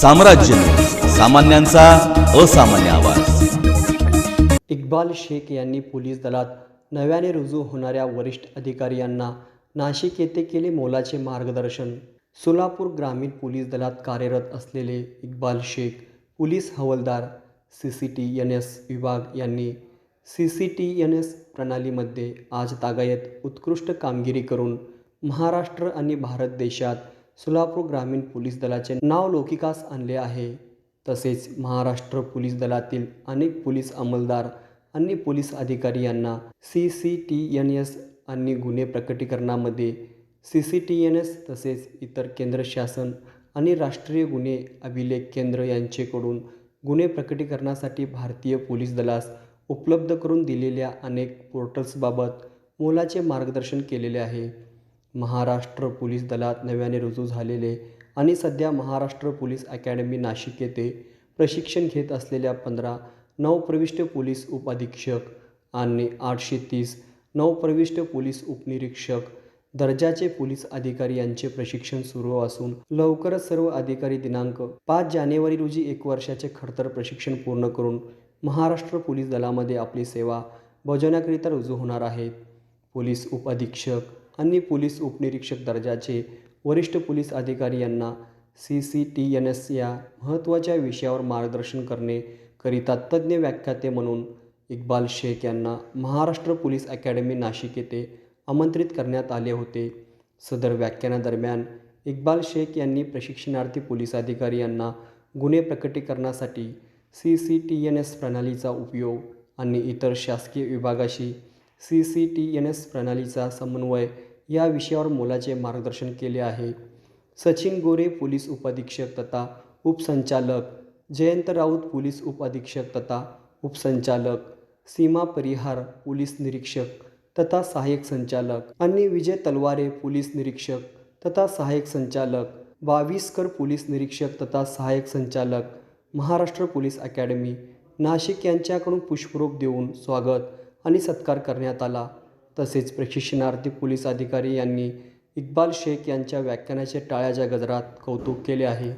साम्राज्य. सामान्यांचा असामान्य आवाज. इक्बाल शेख यांनी पोलीस दलात नव्याने रुजू होणाऱ्या वरिष्ठ अधिकारी यांना नाशिक येथे केले मोलाचे मार्गदर्शन. सोलापूर ग्रामीण पोलीस दलात कार्यरत असलेले इक्बाल शेख पोलीस हवालदार C C T N S विभाग यांनी C C T N S प्रणालीमध्ये आज तागायत उत्कृष्ट कामगिरी करून महाराष्ट्र आणि भारत देशात सोलापूर ग्रामीण पोलीस दलाचे नाव लौकिकास आणले आहे. तसेच महाराष्ट्र पोलीस दलातील अनेक पोलीस अंमलदार आणि पोलीस अधिकारी यांना C C T N S आणि गुन्हे प्रकटीकरणामध्ये C C T N S तसेच इतर केंद्र शासन आणि राष्ट्रीय गुन्हे अभिलेख केंद्र यांचेकडून गुन्हे प्रकटीकरणासाठी भारतीय पोलीस दलास उपलब्ध करून दिलेल्या अनेक पोर्टल्सबाबत मोलाचे मार्गदर्शन केलेले आहे. महाराष्ट्र पोलीस दलात नव्याने रुजू झालेले आणि सध्या महाराष्ट्र पोलीस अकॅडमी नाशिक येथे प्रशिक्षण घेत असलेल्या पंधरा नवप्रविष्ट पोलीस उपअधीक्षक आणि आठशे तीस नवप्रविष्ट पोलीस उपनिरीक्षक दर्जाचे पोलीस अधिकारी यांचे प्रशिक्षण सुरू असून लवकरच सर्व अधिकारी दिनांक पाच जानेवारी रोजी एक वर्षाचे खडतर प्रशिक्षण पूर्ण करून महाराष्ट्र पोलीस दलामध्ये आपली सेवा बजावण्याकरिता रुजू होणार आहेत. पोलीस उपअधीक्षक आणि पोलीस उपनिरीक्षक दर्जाचे वरिष्ठ पोलीस अधिकारी यांना C C T N S या महत्त्वाच्या विषयावर मार्गदर्शन करणे करिता तज्ज्ञ व्याख्याते म्हणून इक्बाल शेख यांना महाराष्ट्र पोलीस अकॅडमी नाशिक येथे आमंत्रित करण्यात आले होते. सदर व्याख्यानादरम्यान इक्बाल शेख यांनी प्रशिक्षणार्थी पोलीस अधिकारी यांना गुन्हे प्रकटीकरणासाठी C C T N S प्रणालीचा उपयोग आणि इतर शासकीय विभागाशी C C T N S प्रणालीचा समन्वय या विषयावर मोलाचे मार्गदर्शन केले आहे. सचिन गोरे पोलीस उपअधीक्षक तथा उपसंचालक. जयंत राऊत पोलीस उपअधीक्षक तथा उपसंचालक. सीमा परिहार पोलीस निरीक्षक तथा सहाय्यक संचालक. आणि विजय तलवारे पोलीस निरीक्षक तथा सहाय्यक संचालक. बावीसकर पोलीस निरीक्षक तथा सहाय्यक संचालक. Maharashtra police academy. नाशिक यांच्याकडून पुष्परूप देऊन स्वागत. आणि सत्कार करण्यात आला. तसेच प्रशिक्षणार्थी पोलीस अधिकारी यांनी इक्बाल शेख यांच्या व्याख्यानाचे टाळ्याच्या गजरात कौतुक केले आहे.